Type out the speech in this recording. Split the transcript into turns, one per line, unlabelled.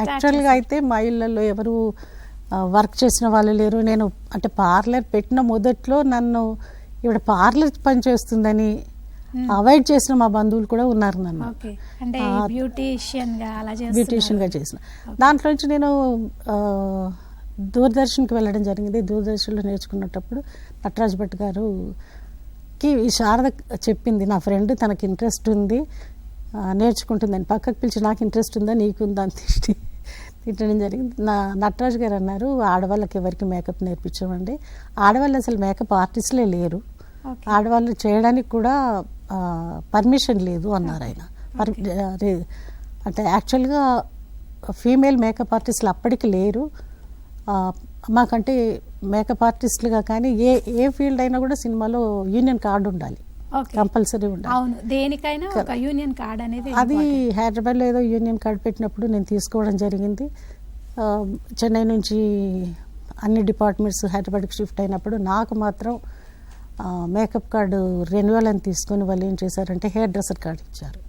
యాక్చువల్గా అయితే మా ఇళ్ళల్లో ఎవరు వర్క్ చేసిన వాళ్ళు లేరు. నేను అంటే పార్లర్ పెట్టిన మొదట్లో నన్ను ఇవిడ పార్లర్ పని చేస్తుందని అవాయిడ్ చేసిన మా బంధువులు కూడా ఉన్నారు నన్ను. బ్యూటీషియన్గా చేసిన. దాంట్లో నుంచి నేను దూరదర్శన్కి వెళ్ళడం జరిగింది. దూరదర్శన్లో నేర్చుకున్నప్పుడు నటరాజ్ భట్ గారుకి ఈ శారద చెప్పింది. నా ఫ్రెండ్ తనకి ఇంట్రెస్ట్ ఉంది. నేర్చుకుంటుందని. పక్కకు పిలిచి నాకు ఇంట్రెస్ట్ ఉందా నీకుందా అని తిట్టి తిట్టడం జరిగింది. నా నటరాజ్ గారు అన్నారు ఆడవాళ్ళకి ఎవరికి మేకప్ నేర్పించమండి. ఆడవాళ్ళు అసలు మేకప్ ఆర్టిస్టులే లేరు. ఆడవాళ్ళు చేయడానికి కూడా పర్మిషన్ లేదు అన్నారు ఆయన. అంటే యాక్చువల్గా ఫీమేల్ మేకప్ ఆర్టిస్టులు అప్పటికి లేరు. మాకంటే మేకప్ ఆర్టిస్టులుగా కానీ ఏ ఏ ఫీల్డ్ అయినా కూడా సినిమాలో యూనియన్ కార్డు ఉండాలి. కంపల్సరీ ఉండాలి.
అవును. దేనికైనా ఒక యూనియన్ కార్డ్ అనేది
అది. హైదరాబాద్లో ఏదో యూనియన్ కార్డు పెట్టినప్పుడు నేను తీసుకోవడం జరిగింది. చెన్నై నుంచి అన్ని డిపార్ట్మెంట్స్ హైదరాబాద్కి షిఫ్ట్ అయినప్పుడు నాకు మాత్రం మేకప్ కార్డు రెన్యువల్ అని తీసుకొని వాళ్ళు ఏం చేశారంటే హెయిర్ డ్రెస్సర్ కార్డు ఇచ్చారు.